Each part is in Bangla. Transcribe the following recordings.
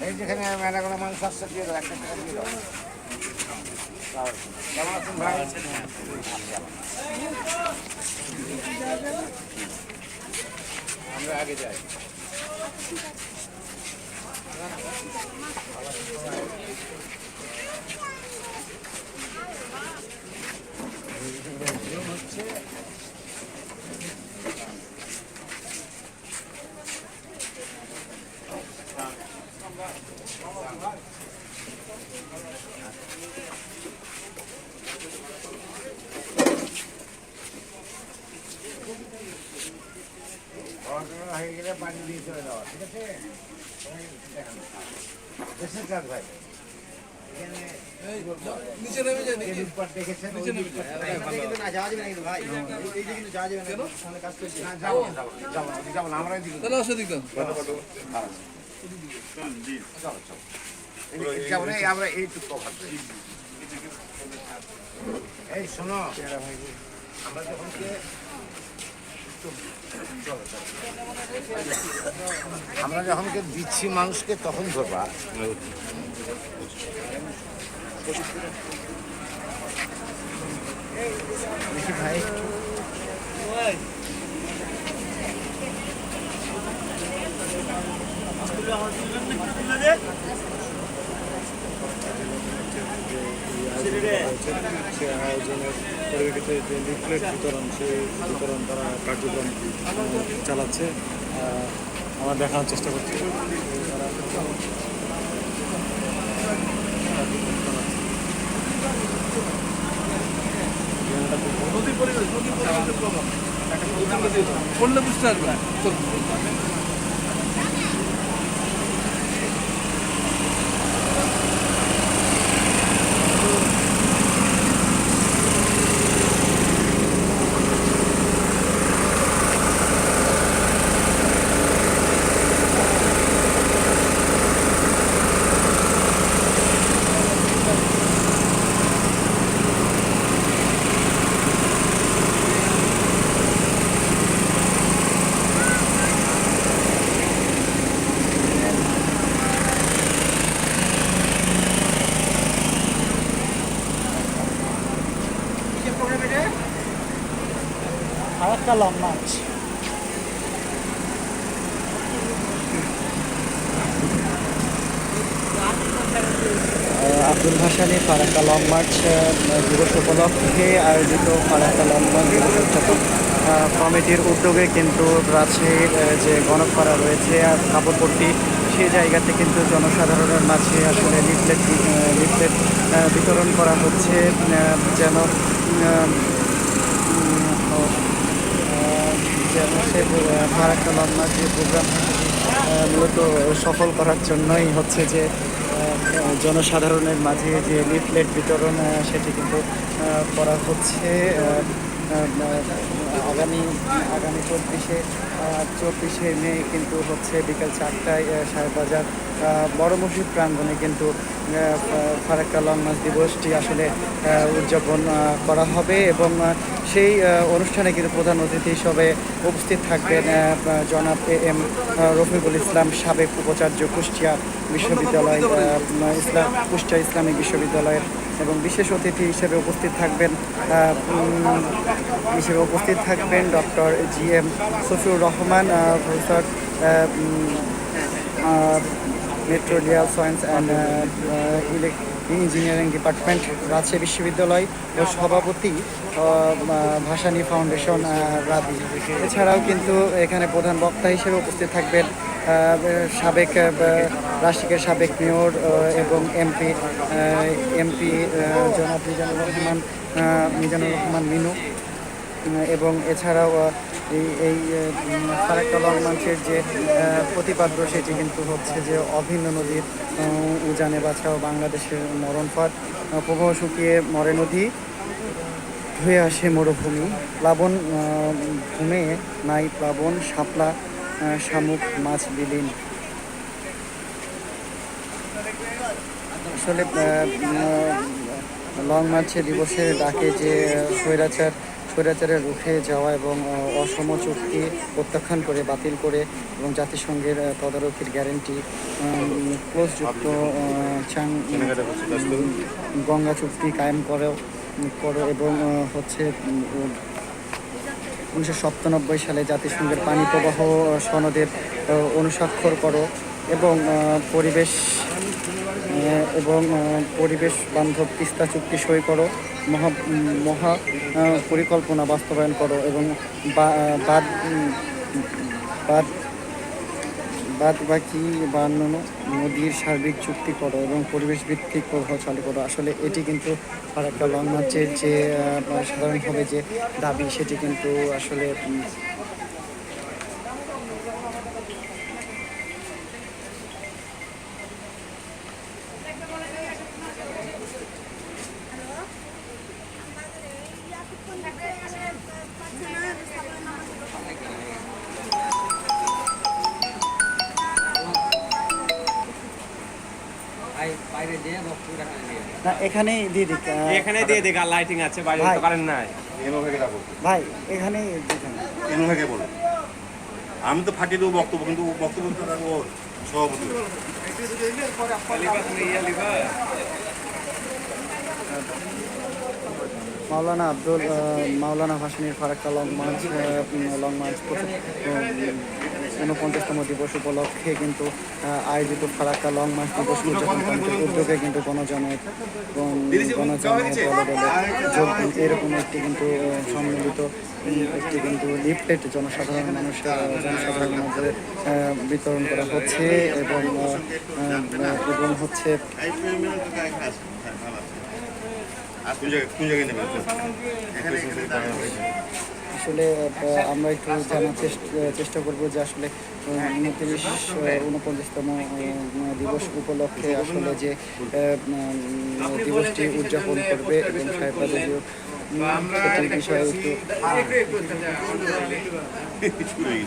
এই যেখানে মেলাগুলো মাংস আসছে দিয়ে দাও একটা টাকা দিয়ে দাও তাও, কেমন আছেন ভাই আমরা আগে যাই। পড়াশোনা হয়ে গেলে পানি দিয়ে চলে যাওয়া ঠিক আছে। দেশের কাজ ভাই নিচে নেমে যাই দেখেছেন ওই লুটপাট না যাওয়া যাবে না কিন্তু ভাই এই দিকে কিন্তু যাওয়া যাবে না সামনে কাজ করছি না, যাব না, যাব না, যাব না, যাব না, আমরা এই শোনো আমরা যখন। আমরা যখন দিচ্ছি মানুষকে তখন ধরবা। ভাই। আয়োজনের পরিপ্রেক্ষিতে যে লিফলেট বিতরণ, সেই বিতরণ তারা কার্যক্রম চালাচ্ছে। আমরা দেখানোর চেষ্টা করছি। তারা বুঝতে পারবে? লং মাছ আব্দুল ভাসানি ফারাক্কা লং মার্চ দিবস উপলক্ষে আয়োজিত মার্চ দিবস উদযাপন কমিটির উদ্যোগে কিন্তু রাজশাহীর যে গণকপাড়া রয়েছে আর কাপড়পট্টি, সেই জায়গাতে কিন্তু জনসাধারণের মাঝে আসলে লিফলেট লিফলেট বিতরণ করা হচ্ছে যেন যেন সে ফারাক্কা লম্বা যে প্রোগ্রাম মূলত সফল করার জন্যই হচ্ছে যে জনসাধারণের মাঝে যে লিফলেট বিতরণ সেটি কিন্তু করা হচ্ছে। আগামী আগামী চব্বিশে চব্বিশে মে কিন্তু হচ্ছে বিকেল চারটায় সাহেববাজার বড় মসজিদ প্রাঙ্গণে কিন্তু ফারাক্কা লং মাস দিবসটি আসলে উদযাপন করা হবে এবং সেই অনুষ্ঠানে কিন্তু প্রধান অতিথি হিসেবে উপস্থিত থাকবেন জনাব এ এম রফিকুল ইসলাম সাবেক উপাচার্য কুষ্টিয়া বিশ্ববিদ্যালয় ইসলাম, কুষ্টিয়া ইসলামিক বিশ্ববিদ্যালয়ের এবং বিশেষ অতিথি হিসেবে উপস্থিত থাকবেন হিসেবে উপস্থিত থাকবেন doctor G M Safiur Rahman professor material science and engineering department, Rajshahi বিশ্ববিদ্যালয় ও সভাপতি ভাসানী ফাউন্ডেশন রাবি এছাড়াও কিন্তু এখানে প্রধান বক্তা হিসেবে উপস্থিত থাকবেন সাবেক রাশিকের সাবেক মেয়র এবং এমপি এমপি জনাব মিজানুর রহমান মিজানুর রহমান মিনু। এবং এছাড়াও এই এই ফারাক্কা লং মার্চের যে প্রতিপাদ্য সেটি কিন্তু হচ্ছে যে অভিন্ন নদীর উজানে বাছাও বাংলাদেশের আহ, প্রবাহ শুকিয়ে মরে নদী ধুয়ে আসে মরুভূমি। প্লাবন ভূমে নাই প্লাবন শাপলা শামুক মাছ বিলীন। আসলে লং মার্চ দিবসের ডাকে যে আহ, স্বৈরাচার রুখে যাওয়া এবং অসম চুক্তি প্রত্যাখ্যান করে বাতিল করে এবং জাতিসংঘের তদারকির গ্যারেন্টি ক্লোজযুক্ত চাং গঙ্গা চুক্তি কায়েম করো করো এবং হচ্ছে উনিশশো সাতানব্বই সালে জাতিসংঘের পানি প্রবাহ সনদের অনুস্বাক্ষর করো এবং পরিবেশ এবং পরিবেশ বান্ধব তিস্তা চুক্তি সই করো। মহা মহা পরিকল্পনা বাস্তবায়ন করো এবং বাদ বাদ বাদ বাকি বান্ন নদীর সার্বিক চুক্তি করো এবং পরিবেশ ভিত্তিক প্রভাব চালু করো। আসলে এটি কিন্তু আর একটা লং মার্চের যে সাধারণভাবে যে দাবি, সেটি কিন্তু আসলে না এখানেই দিয়ে দিক এখানে দিয়ে দেখ লাইটিং আছে বাইরে। তো কারেন্ট নাই। ভাই এখানেই দিতেন এমভাবে বলো আমি তো ফাটিয়ে দেবো বক্তব্য কিন্তু ও বক্তব্য তো রাখব সভাপতি। Maulana Abdul Maulana ভাসানীর Farakka long march long march ঊনপঞ্চাশতম দিবস উপলক্ষে কিন্তু আয়োজিত ফারাক্কা লং মার্চ দিবস উদযাপন কমিটির উদ্যোগে কিন্তু গণজমায়েত গণ- গণজমায়েত দলে দলে যোগ এরকম একটি কিন্তু সম্মিলিত একটি কিন্তু লিফলেট জনসাধারণ, মানুষের জনসাধারণের মধ্যে বিতরণ করা হচ্ছে এবং এবং হচ্ছে আসলে আমরা একটু জানার চেষ্টা চেষ্টা করব যে আসলে উনত্রিশ উনপঞ্চাশতম দিবস উপলক্ষে আসলে যে দিবসটি উদযাপন করবে এবং সেটির বিষয়ে একটু হয়ে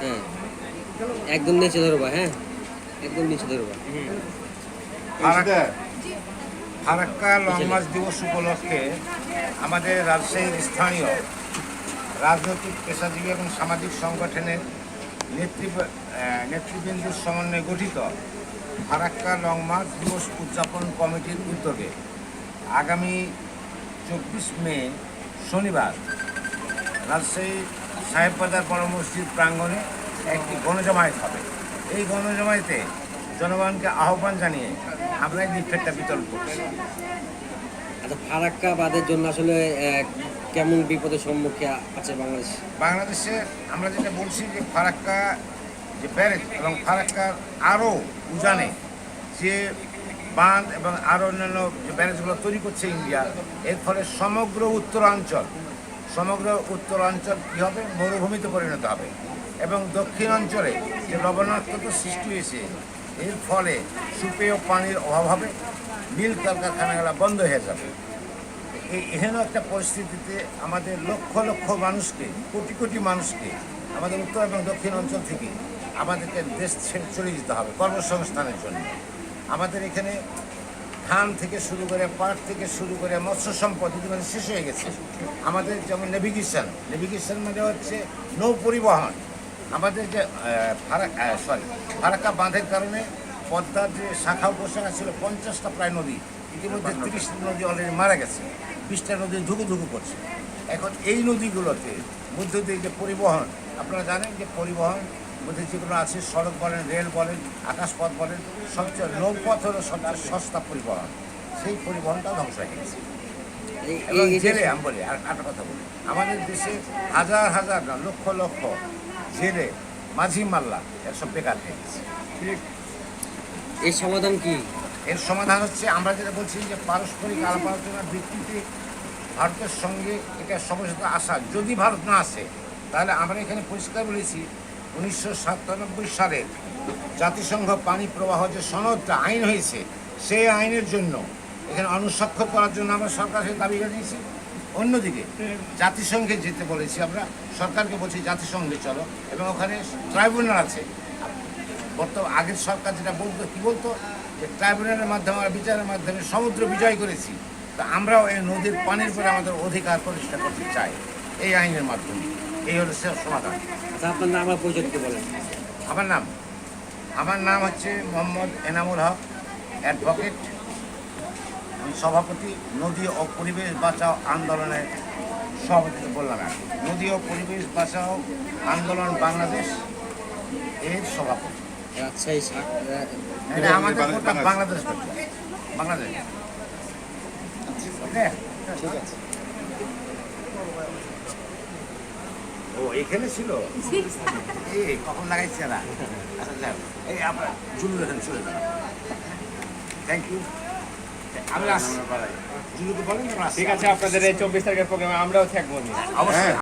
হ্যাঁ একদম নিচে ধরবা হ্যাঁ একদম নিচে ধরবা ফারাক্কা লং দিবস উপলক্ষে আমাদের রাজশাহীর স্থানীয় রাজনৈতিক পেশাজীবী এবং সামাজিক সংগঠনের নেতৃ নেতৃবৃন্দুর সমন্বয়ে গঠিত ফারাক্কা লং দিবস উদযাপন কমিটির উদ্যোগে আগামী চব্বিশ মে, শনিবার রাজশাহী সাহেববাজার বড় মসজিদ প্রাঙ্গণে একটি গণজমায়েত হবে। এই গণজমায়েতে জনগণকে আহ্বান জানিয়ে আমরা এই বিতরণ করছি। আচ্ছা ফারাক্কা বাদের জন্য আসলে কেমন বিপদের সম্মুখে আছে বাংলাদেশ? বাংলাদেশে আমরা যেটা বলছি যে ফারাক্কা যে ব্যারেজ এবং ফারাক্কার আরও উজানে যে বাঁধ এবং আরও অন্যান্য যে ব্যারেজগুলো তৈরি করছে ইন্ডিয়া এর ফলে সমগ্র উত্তরাঞ্চল সমগ্র উত্তরাঞ্চল কী হবে? মরুভূমিতে পরিণত হবে। এবং দক্ষিণ অঞ্চলে যে লবণাক্ততা সৃষ্টি হয়েছে, এর ফলে সুপেয় পানির অভাব মিল কলকারখানাগুলো বন্ধ হয়ে যাবে। এই এহেন একটা পরিস্থিতিতে আমাদের লক্ষ লক্ষ মানুষকে, কোটি কোটি মানুষকে আমাদের উত্তর এবং দক্ষিণ অঞ্চল থেকে আমাদেরকে দেশ ছেড়ে চলে যেতে হবে কর্মসংস্থানের জন্য। আমাদের এখানে ধান থেকে শুরু করে পাট থেকে শুরু করে মৎস্য সম্পদ ইতিমধ্যে শেষ হয়ে গেছে। আমাদের যেমন নেভিগেশন নেভিগেশন মানে হচ্ছে নৌ পরিবহন। আমাদের যে ফারাক সরি ফারাক্কা বাঁধের কারণে পদ্মার যে শাখা উপশাখা ছিল পঞ্চাশটা প্রায় নদী ইতিমধ্যে তিরিশটা নদী অলরেডি মারা গেছে। বিশটা নদী ধুকু ধুকু করছে। এখন এই নদীগুলোতে মধ্য দিয়ে যে পরিবহন আপনারা জানেন যে পরিবহন মধ্যে যেগুলো আছে সড়ক বলেন রেল বলেন আকাশপথ বলেন সবচেয়ে নৌপথ হলো সবচেয়ে সস্তা পরিবহন। সেই পরিবহনটা ধ্বংস হয়ে গেছে। এই- এবং জেলে আমি বলি আর একটা কথা বলি আমাদের দেশে হাজার হাজার না লক্ষ লক্ষ জেলে মাঝি মাল্লা এসব বেকার হয়ে গেছে। এর সমাধান কি? এর সমাধান হচ্ছে আমরা যেটা বলছি যে পারস্পরিক আলাপ আলোচনার ভিত্তিতে ভারতের সঙ্গে এটা সমঝোতা আসা। যদি ভারত না আসে তাহলে আমরা এখানে পরিষ্কার বলেছি উনিশশো সাতানব্বই সালে জাতিসংঘ পানি প্রবাহ যে সনদটা আইন হয়েছে সেই আইনের জন্য এখানে অনুস্বাক্ষর করার জন্য আমরা সরকারের দাবি জানিয়েছি। অন্যদিকে জাতিসংঘে যেতে বলেছি আমরা সরকারকে বলছি জাতিসংঘে চলো। এবং ওখানে ট্রাইব্যুনাল আছে। বর্তমান আগের সরকার যেটা বলতো কি বলতো? যে ট্রাইব্যুনালের মাধ্যমে আমরা বিচারের মাধ্যমে সমুদ্র বিজয় করেছি। তা আমরাও এই নদীর পানির উপরে আমাদের অধিকার প্রতিষ্ঠা করতে চাই। এই আইনের মাধ্যমে। এই হলো সে সমাধান। আচ্ছা আপনার নাম আর বলেন। আমার নাম? আমার নাম হচ্ছে মোহাম্মদ এনামুল হক অ্যাডভোকেট। সভাপতি নদী ও পরিবেশ বাঁচাও আন্দোলনের সভাপতি বললাম আর নদী ও পরিবেশ বাঁচাও আন্দোলন বাংলাদেশ এর সভাপতি। রাজশাহী এটা আমাদের বাংলাদেশ। বাংলাদেশ ঠিক আছে। ও এখানে ছিল? এই কখন লাগাইছে না আচ্ছা এই আপনার জুলু এখানে চলে যান। থ্যাংক ইউ আমি আসছি জুলুকে বলেন আমরা। ঠিক আছে আপনাদের এই চব্বিশ তারিখের প্রোগ্রামে আমরাও থাকব। অবশ্যই